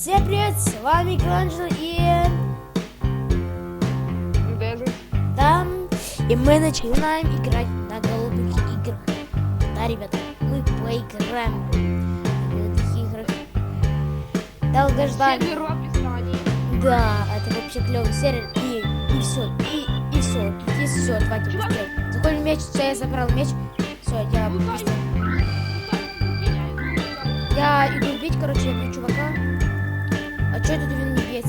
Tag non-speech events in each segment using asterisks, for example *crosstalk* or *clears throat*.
Всем привет, с вами Микеланджело и Дезен. там, и мы начинаем играть на голубых играх. Да, ребята, мы поиграем в этих играх. Долгожданный. Да, это вообще клевый сервер. И, и все, и, и все, и все, давайте быстрее. Заходим в мяч, все, я забрал мяч. Все, я Лутай. быстро. Я иду бить, короче, я бью чувака. Что тут він не?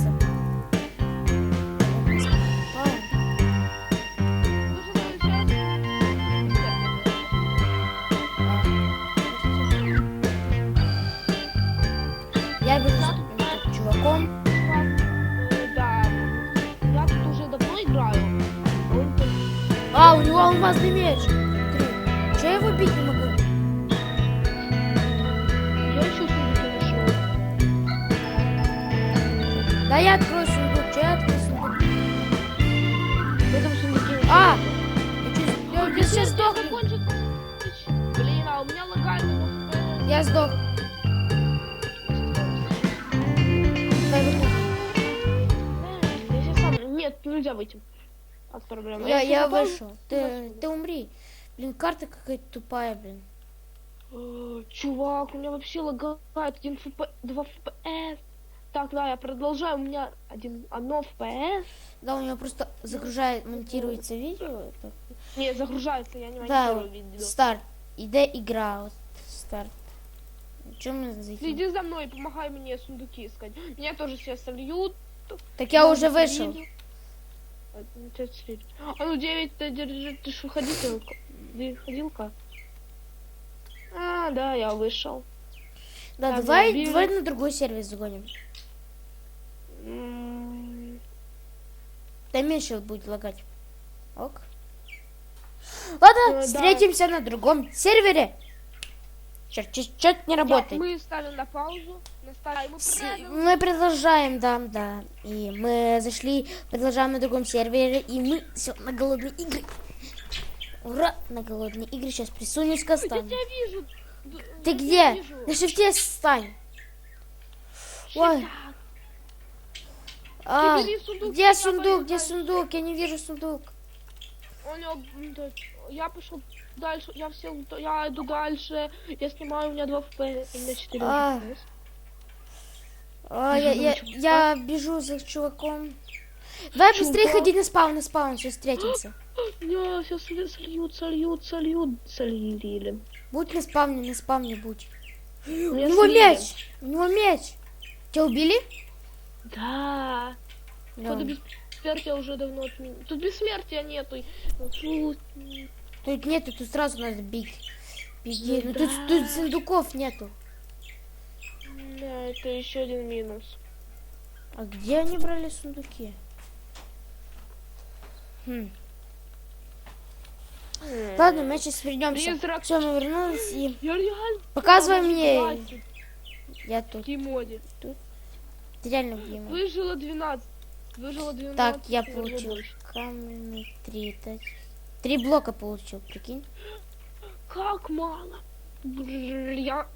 Я бежу за чуваком. Да. Я тут уже давно играю. Он А, у него алмазный меч. Че я его бить не? Я открою сундук, я открою сундук? В этом сундуке А! Я, сейчас. Закончится. Блин, а у меня лагает. Я сдох. Э. Нет, нельзя выйти. От проблем. Я, я вышел. Ты, ты умри. Блин, карта какая-то тупая, блин. Э, Чувак, у меня вообще лагает 1 фп, 2 фпс. Так, да, я продолжаю. У меня один, одно фпс. Да, у него просто загружает, монтируется видео. Не, загружается, я не Да, монтирую вот, видео. старт. Иде игра, вот, старт. Чем мы зайти? Следи за мной, помогай мне сундуки искать. Меня тоже все сольют. Так я уже вышел. А, ну, тебя слить. А ну 9 ты держи, ты ж выходителка. Ты ходилка? А, да, я вышел. Да, Так, давай, вижу. давай на другой сервис загоним. М, Да меньше будет лагать. Ок. Ладно, да. встретимся на другом сервере. Черт, что-то не работает. мы ставим на паузу. Мы С- продолжим. Мы продолжаем, да, да. И мы зашли, продолжаем на другом сервере, и мы все на голодные игры. Ура, на голодные игры. Сейчас присунусь к Я тебя вижу. Ты где? вижу. На шифте стань. Ой. А, сундук, где сундук? Где сундук? Я не вижу сундук. Я пошел дальше, я сел, я иду дальше, я снимаю, у меня 2 фп, у меня 4 А. А, я, я, я бежу за чуваком. Давай быстрее Чувак. ходи на спаун, на спаун, сейчас встретимся. *gasps* Не, сейчас сольют, сольют, сольют, солили. Будь на спавне, на спавне будь. У Меня него меч! У него меч! Тебя убили? Да. Да. Тут бессмертия уже давно отмен... Тут бессмертия нету. Фу, Тут нету, тут сразу надо бить. Беги. Ну Ну, тут, да. тут сундуков нету. Да, это еще один минус. А где они брали сундуки? Хм. Ладно, мы сейчас вернемся. Все, мы вернулись и показывай мне. Я в тут. Тимоде. Ты реально мы? Выжило 12. Выжило 12. Так, я получил каменный три. так. Три блока получил, прикинь. Как мало. Я...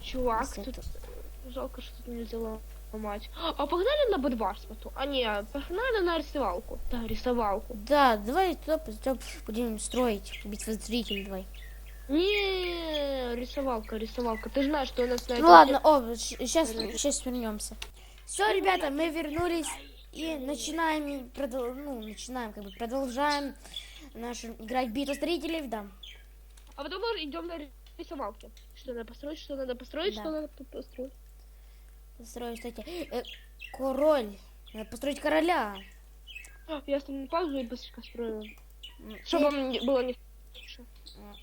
Чувак, тут... Жалко, что тут нельзя ломать. А погнали на бедварство? А не, погнали на рисовалку. Да, рисовалку. Да, давай туда пойдем, будем строить. Битва зрителей давай. Не, рисовалка, рисовалка. Ты знаешь, что у нас на Ну ладно, о, сейчас, сейчас вернемся. Все, ребята, мы вернулись и начинаем, продол- ну, начинаем, как бы продолжаем нашу играть битву строителей, да. А потом идем на рисовалке. Что надо построить, что надо построить, Да. что надо по- построить. Построить, кстати, э, король. Надо построить короля. А, Я ставлю на паузу и быстренько строю. Чтобы мне было не... э,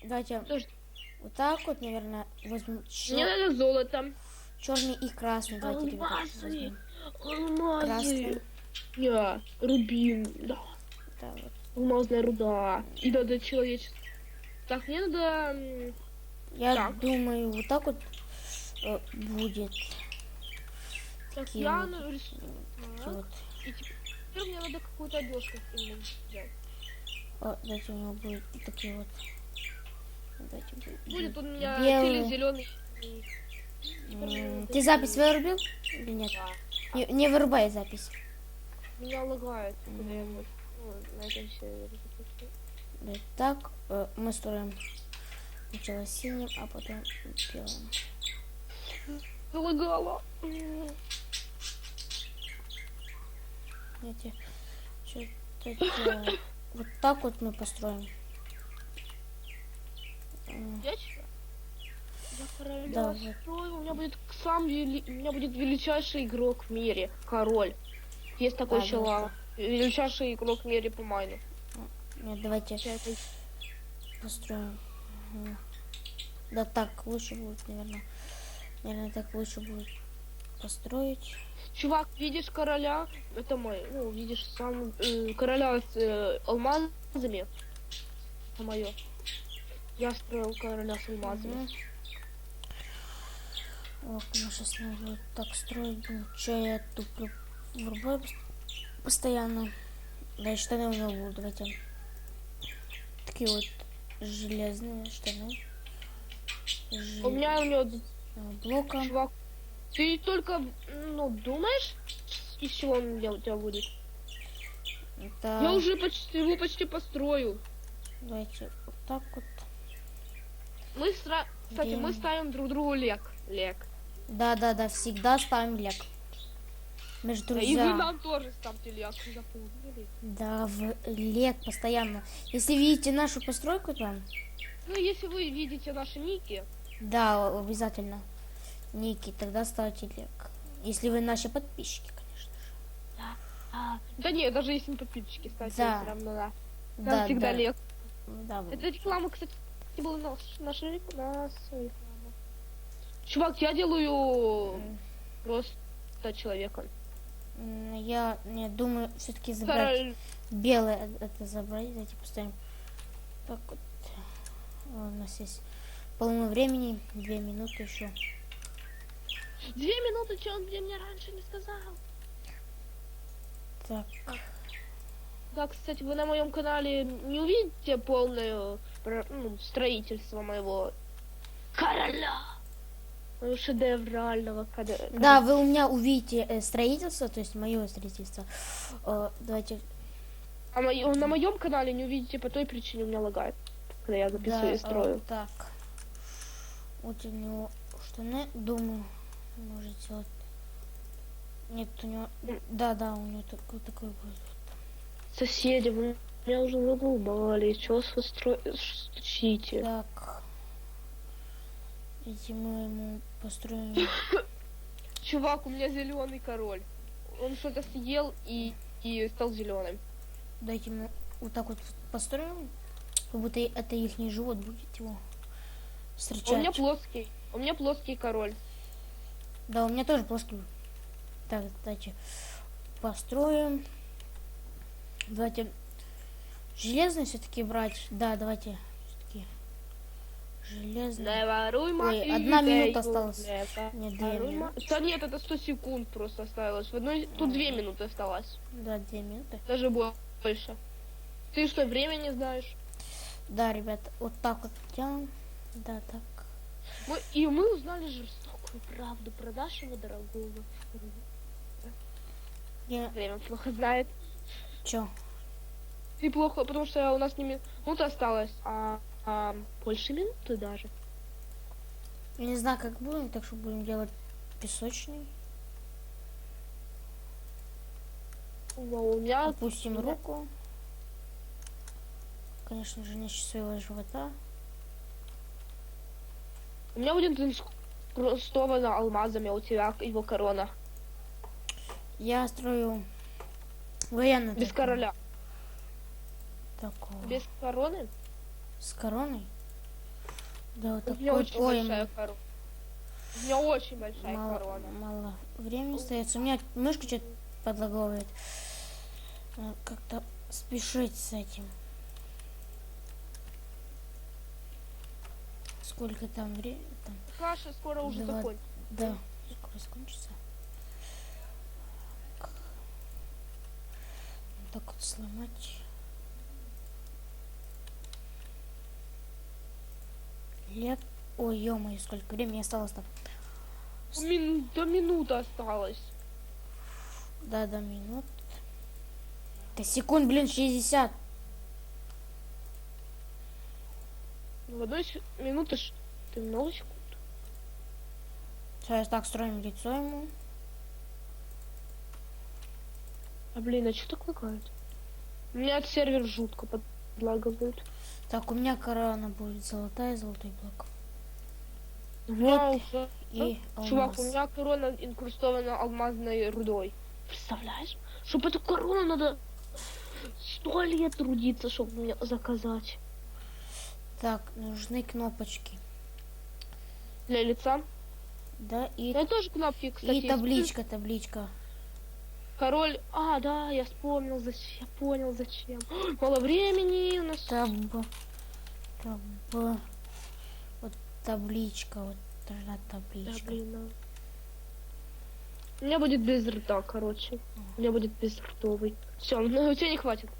Давайте Подожди, вот так вот, наверное, возьмем Мне надо золото. черный и красный. Давайте, ребята, Алмазы. возьмем. Алмазы. Красный. Не, рубин, да. Да, вот. Алмазная руда. И надо человечество. Так, мне надо... Я Так. думаю, вот так вот э, будет. Так, Такие я. Такие вот. И теперь мне надо какую-то одежку именно взять. О, давайте у него будет такие вот. Давайте будет. Будет у меня Белый. зеленый. Ты запись вырубил или нет? Да. Не, не вырубай запись. Меня лагает, когда я ну, на этом сервере Так, э, мы строим сначала синим, а потом белым. Знаете, что-то вот так вот мы построим. Я? Я короля Да, вот. строю, у меня будет сам вели... у меня будет величайший игрок в мире, король. Есть такой Да, чела. Величайший игрок в мире по майну. Нет, давайте Чё-то- построим. Да так лучше будет, наверное. Наверное, так лучше будет построить. Чувак, видишь короля? Это мой, ну, видишь сам э, короля с э, алмазами. Это мое. Я строил короля с алмазами. Ох, ну сейчас надо так строить. Блин, Че я туплю врубаю пос- постоянно. Да и штаны у него будут, давайте. Такие вот железные штаны. У меня у него Железного блока. чувак. Ты только, ну, думаешь, из чего он у тебя- будет? Это... Я уже почти его почти построил. Давайте вот так вот. Мы стра... Кстати, мы Блин. ставим друг другу лек. Лек. Да, да, да, всегда ставим лек. Мы же И вы нам тоже ставьте лек. запомнили? Да, в лек постоянно. Если видите нашу постройку там, Ну, если вы видите наши ники, да, обязательно. Ники, тогда ставьте лек. Если вы наши подписчики, конечно. А, да нет, даже если не подписчики, ставьте Да. все равно, да. Там Да, всегда да. лек. Да, вы- Это реклама, кстати, была наш, наша наша реклама. Чувак, я делаю М, просто человека. Я не думаю, все-таки забрать Король. белое э- это забрать, давайте поставим. Так вот. У нас есть полно времени, две минуты еще. Две минуты, что он мне раньше не сказал. Так, Да, кстати, вы на моем канале не увидите полное ну, строительство моего короля. Моего шедеврального короля. да, вы у меня увидите э, строительство, то есть мое строительство. Э, давайте А моё- на моем канале не увидите по той причине у меня лагает, когда я записываю Да, и строю. э, так. Вот у него штаны, думаю, может сделать. Нет, у него. Да, да, у него такой, такой будет. Соседи, вы меня уже задолбали. Чего вы стро... стучите? Так. Эти мы ему построим. *coughs* Чувак, у меня зеленый король. Он что-то съел и, и стал зеленым. Дайте ему вот так вот построим. Как будто это их не живот будет его встречать. У меня плоский. У меня плоский король. Да, у меня тоже плоский. Так, давайте построим. Давайте железный все-таки брать. Да, давайте все-таки железный. Не воруй Ой, одна минута осталась. не Не, две минуты. Да нет, это 100 секунд просто осталось. В одной... Тут две минуты осталось. Да, две минуты. Даже больше. Ты что, время не знаешь? Да, ребят, вот так вот делаем. Да, так. Мы... И мы узнали жестокую правду про нашего дорогого. Я... Время плохо знает. Чё? И плохо, потому что у нас не ми- минута осталась, а, а больше минуты даже. Я не знаю, как будем, так что будем делать песочный. Вау, у меня Опустим да. руку. Конечно же, ниже своего живота. у меня будет инкрустована алмазами, у тебя его корона. Я строю военный. Без такой. короля. Такого. Без короны? С короной? Да, вот У меня такой. очень Ой, большая корона. У меня очень большая мало, корона. мало времени остается. У меня мышка что-то подлаговывает. Как-то спешить с этим. Сколько там времени? Там, Каша скоро уже Два- закончится. да, скоро закончится. Так. Вот так вот сломать. Леп. Ой, ё сколько времени осталось там. Мин... До минуты осталось. Да, до минут. Да секунд, блин, 60. В одной минуты. Ты много секунд? Сейчас так строим лицо ему. А блин, а что так лагает? У меня от сервер жутко подлагивает. Так, у меня корона будет золотая, золотой блок. Всё. И Чувак, алмаз. у меня корона инкрустована алмазной рудой. Представляешь? Чтобы эту корону надо сто лет трудиться, чтобы мне заказать. Так, нужны кнопочки. Для лица. Да, и, Я тоже кнопки, кстати. и табличка, табличка. Король. А, да, я вспомнил, зачем. Я понял, зачем. *gasps* Мало времени у нас. Таб... Таб... Вот табличка, вот должна Да, табличка. блин, да. У меня будет без рта, короче. У меня будет безртовый. Все, ну у тебя не хватит.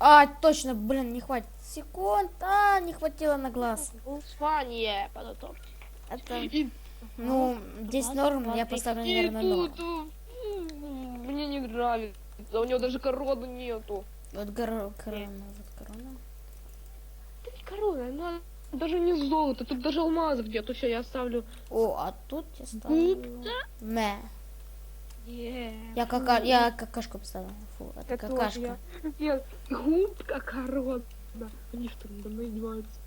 А, точно, блин, не хватит секунд. А, не хватило на глаз. Голосование подготовьте. Это, *laughs* ну, здесь Класс, норм, я поставлю, наверное, ноль. тут, м, Мне не нравится. У него даже короны нету. Вот горо- корона, вот корона. Это не корона, она даже не золото, тут даже алмазов нет. Все, я оставлю. О, а тут я ставлю... Мэ. Я, кака... я какашку поставила. Фу, это тоже, какашка. я- Нет, губка корона. Они что, надо мной издеваются?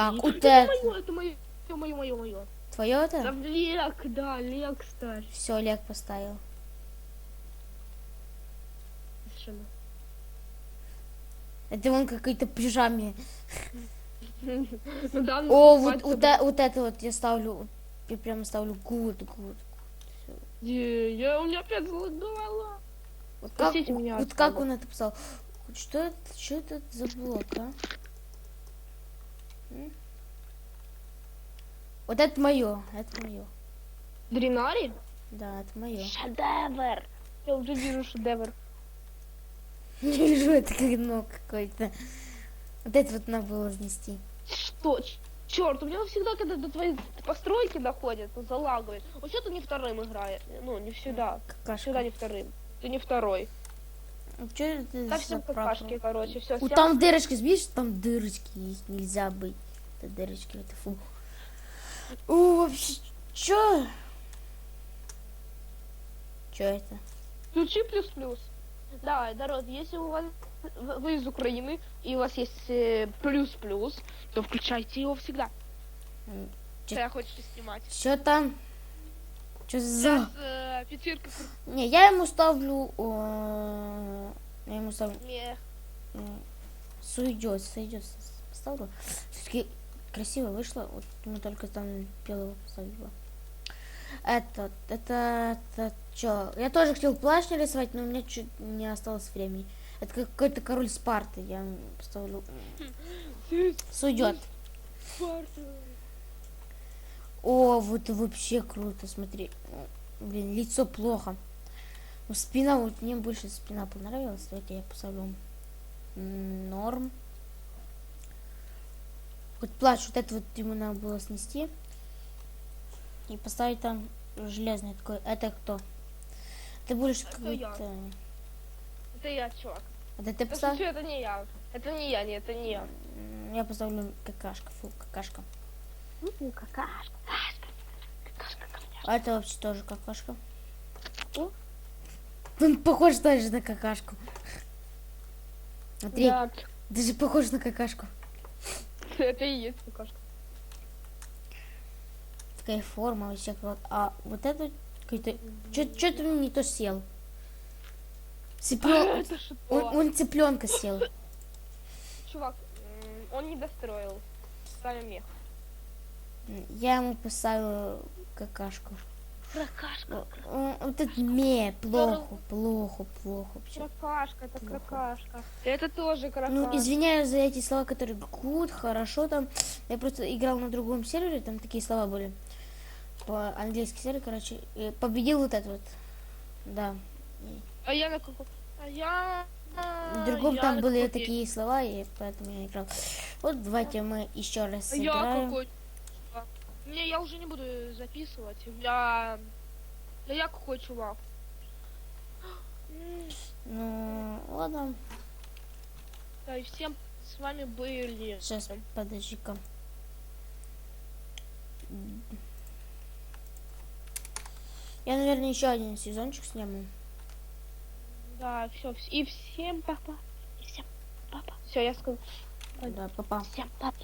Так, И- вот это это. мое, это мое, мое, мое. Твое это? Там Лек, да, Лек ставь. Все, Олег поставил. Совершенно. Это вон какой-то пижаме. Ну ну, О, вот, э- вот это вот я ставлю. Я прямо ставлю гуд. Е, Я, у меня опять залагало. Вот как, вот как он это писал? Что это, что это за блок, а? Вот это мое, это мое. Дринари? Да, это мое. Шедевр. Я уже вижу шедевр. *laughs* Не вижу, это как дно какое-то. Вот это вот надо было снести. Что? Черт, у меня всегда, когда до твоей постройки доходит, то залагивает. Вот что ты не вторым играешь? Ну, не всегда. Всегда Какашка. не вторым. Ты не второй. Что это Да за всем прапор? какашки, короче, все. Вот там дырочки, видишь, там дырочки есть, нельзя быть. Это дырочки, это фу. О, вообще, чё? Чё это? Включи плюс-плюс. Да, народ, если у вас вы из Украины и у вас есть э, плюс-плюс, то включайте его всегда. Когда хотите снимать. Чё там? Чё за... Сейчас э, пятерка Не, я ему ставлю... э, Я ему ставлю... крупнее. м, Сойдет, сойдет. Поставлю. Все-таки красиво вышло. Вот мы только там белого поставила. Это, это, это, чё? Я тоже хотел плащ нарисовать, но у меня чуть не осталось времени. Это как какой-то король Спарты. Я поставлю. Сойдет. О, вот вообще круто, смотри. Блин, лицо плохо. Ну, спина, вот мне больше спина понравилась. Давайте я поставлю норм. Вот плащ, вот это вот ему надо было снести. И поставить там железный такой. Это кто? Ты будешь Это я. какой-то... Это я, чувак. Это ты Это, поставил? шучу, это не я. Это не я, нет, это не я. Я поставлю какашка. Фу, какашка. Ну, какашка, какашка. Какашка, А это вообще тоже какашка. О. Он похож тоже на какашку. Смотри, Да, даже похож на какашку. *laughs* это и есть какашка. Такая форма вообще. как- А вот это какой-то... Что-то он не то сел. *laughs* Что? Он, он цыпленка сел. Чувак, он не достроил. Ставим мех. Я ему поставила какашку. Какашка. О, Вот это ме, плохо, плохо, плохо. Какашка, это какашка. Это тоже какашка. Ну, извиняюсь за эти слова, которые good, хорошо там. Я просто играл на другом сервере, там такие слова были. По английский сервер, короче. и победил вот этот вот. Да. А я на каком? А я... В другом я там были такие слова, и поэтому я играл. Вот давайте мы еще раз А я сыграем. какой? Не, я уже не буду записывать. Я... Я какой чувак. *gasps* Ну, ладно. Да, и всем с вами были... Сейчас, подожди-ка. Я, наверное, еще один сезончик сниму. Да, все. И всем папа. И всем папа. Все, я. Ой. Да, папа. Всем папа.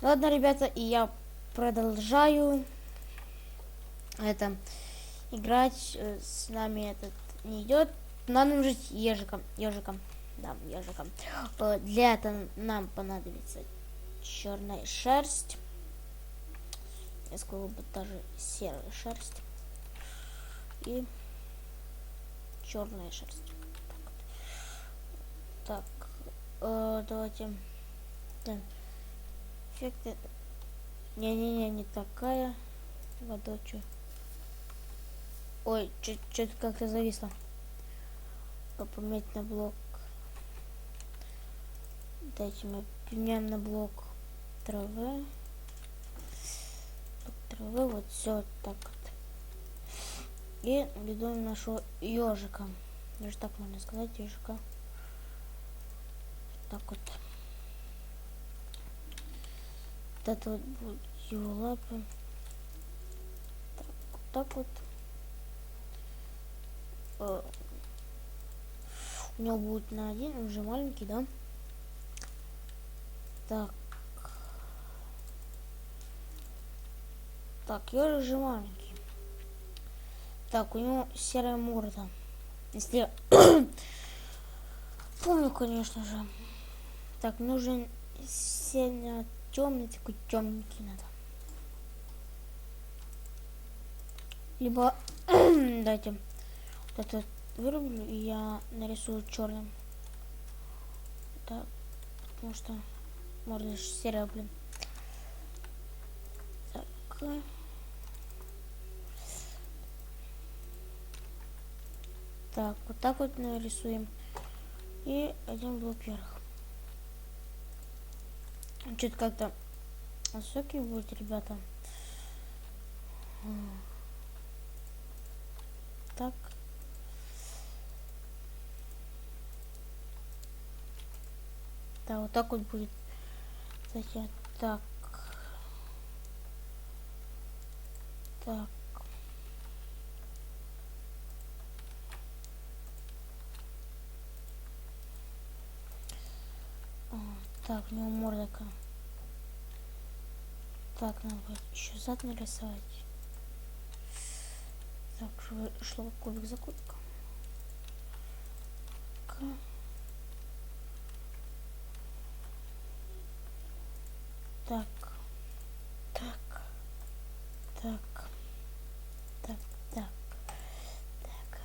Ладно, ребята, и я продолжаю это играть. Э, С нами этот не идет. Надо нам жить ежиком. Ежиком. Да, ежиком. Э, Для этого нам понадобится черная шерсть. Я сказал бы даже серая шерсть. И черная шерсть. Так, так э, давайте. Эффекты. Не-не-не, не такая. Водочу. Ой, что-то как-то зависло. Поменять на блок. Дайте мы поменяем на блок травы. Травы, вот все так вот. И ведем нашего ежика. Даже так можно сказать, ежика. Так вот. Вот это вот будут его лапы. Так, вот так вот. Э, У него будет на один, он уже маленький, да? Так. Так, ежик же маленький. Так, у него серая морда. Если я *coughs* помню, конечно же. Так, нужен сильно темный, такой темненький надо. Либо *clears throat* дайте вот этот вырублю и я нарисую черным. Да, потому что же серая, блин. Так. Так, вот так вот нарисуем. И один блок вверх. Что-то как-то высокий будет, ребята. Так. Да, вот так вот будет. Кстати, так. Так. А, Так, у него мордока. Так, надо будет еще зад нарисовать. Так, шло кубик за кубиком. Так. Так. Так, так. Так.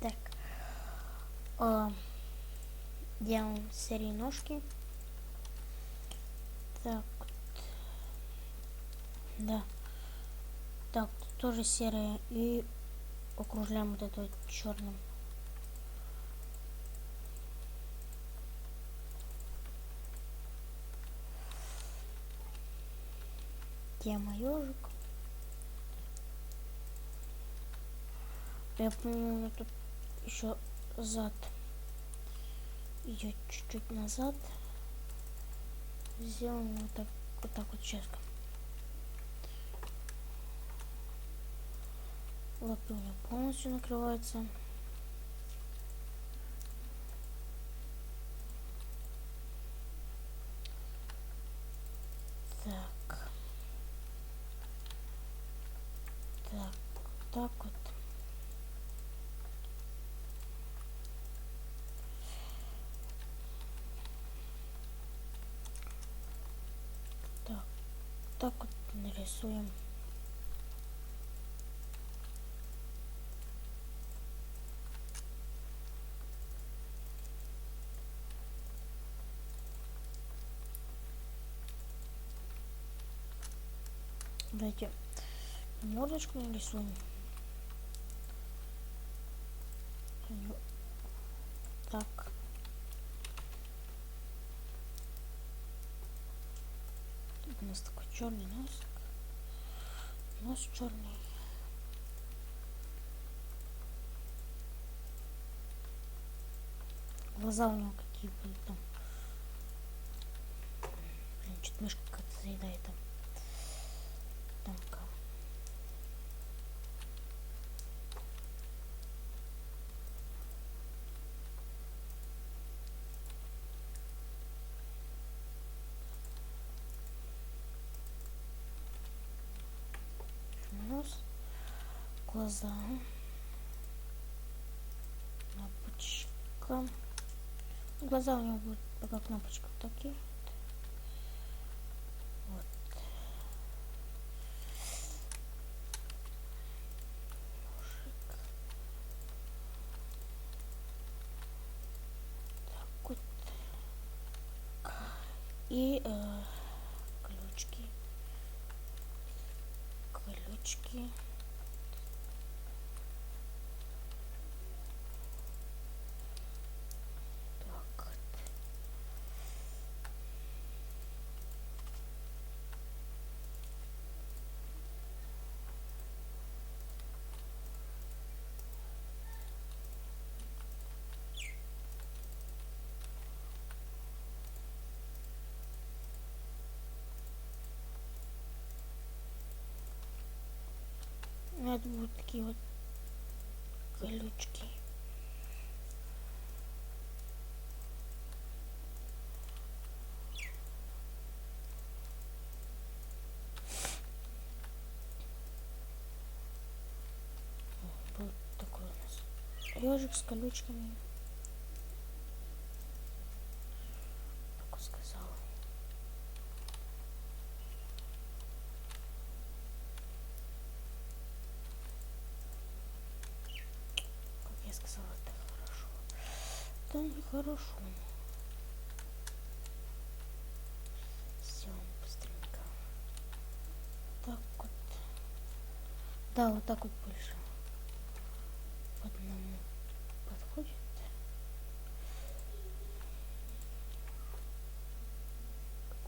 Так. А, делаем серии ножки. Так. Да. Так, тоже серая. И окружляем вот это вот черным. Тема ежик. Я помню, тут еще зад идет чуть-чуть назад. Сделаем вот так вот так вот сейчас. Лапы полностью накрываются. Так. Так, так вот. Так, так вот нарисуем. Давайте мордочку нарисуем. Так. Тут нас такой черный нос. Нос черный. Глаза у него какие были там. Чуть мышка как-то заедает там. Там-ка. Нос, глаза, кнопочка. Глаза у него будут пока кнопочка такие. Вот. Ножик. Так вот. И э, ключки. Ключки. Так. вот. Ну, Это будут такие вот колючки. Был такой у нас ежик с колючками. Как он сказал. Как я сказала, это хорошо. Это нехорошо. Все, быстренько. Так вот. Да, вот так вот больше. По одному подходит.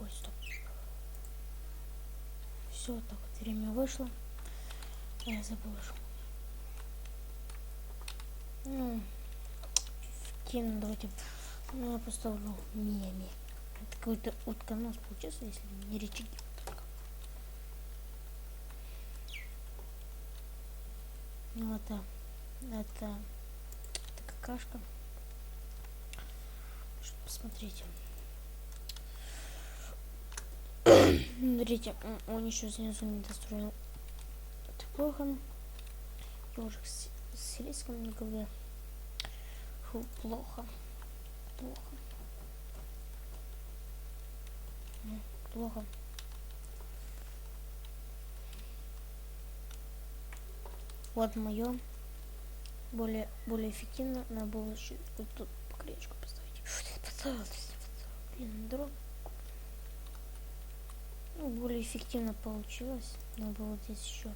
Ой, стоп. Все, так вот время вышло. Я забыла, ну, кину, давайте, ну, я поставлю Миями. Это какой-то утконос получился, если не только. Ну, это, это, это какашка. Что, посмотрите. Смотрите, он еще снизу не достроил. Это плохо. Ежик с, с риском на голове. Плохо. Плохо. Плохо. Вот мое. Более, более эффективно надо было еще вот тут поклеечку поставить. Блин, дорог. Ну, более эффективно получилось. Надо было здесь еще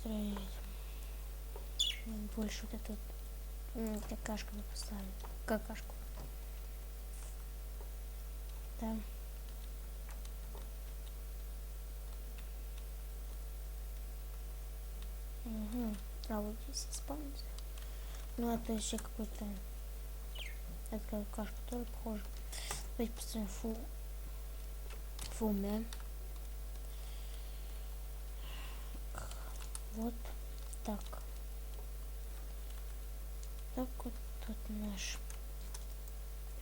строить больше вот м, какашку бы поставить. Какашку. Да. Угу. А вот здесь исполнится. Ну, это еще какой-то... Это какашка тоже похоже. Давайте поставим фу... Фуме. Вот так. Так вот тут наш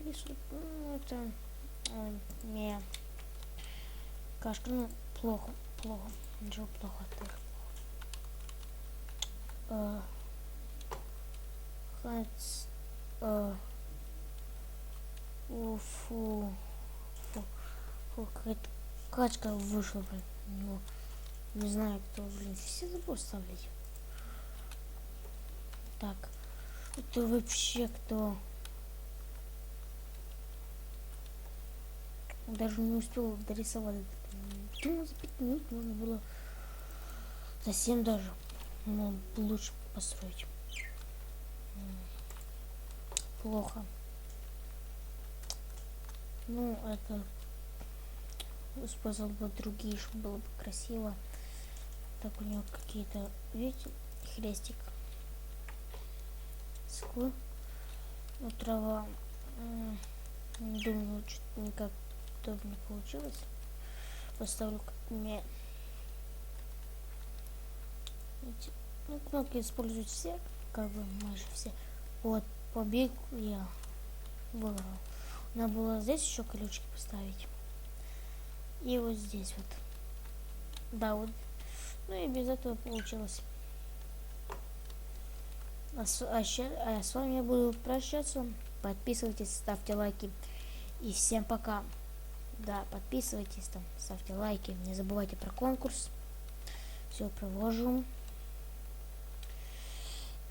рисунок. Ну, это ой, не кашка. Ну, плохо, плохо. Ничего плохо тоже плохо. Э, хац, э, у, фу, фу, фу, какая-то качка вышла, блин, у него. Не знаю, кто, блин, все забыл ставлять. Так, это вообще кто? Даже не успел дорисовать. Думаю, за пять минут можно было совсем даже ну, лучше построить. Плохо. Ну, это использовал бы другие, чтобы было бы красиво. Так у него какие-то, видите, хрестик. Сквы. Ну, трава. Не думаю, что никак не получилось. Поставлю как мне. Ну, кнопки используют все, как бы майже все. Вот, побег я выбрал. Надо было здесь еще колючки поставить. И вот здесь вот. Да, вот. Ну и без этого получилось. А с, а а с вами я буду прощаться. Подписывайтесь, ставьте лайки. И всем пока. Да, подписывайтесь там, ставьте лайки. Не забывайте про конкурс. Все привожу.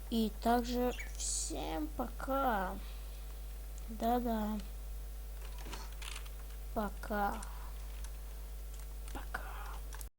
И также всем пока. Да-да. Пока.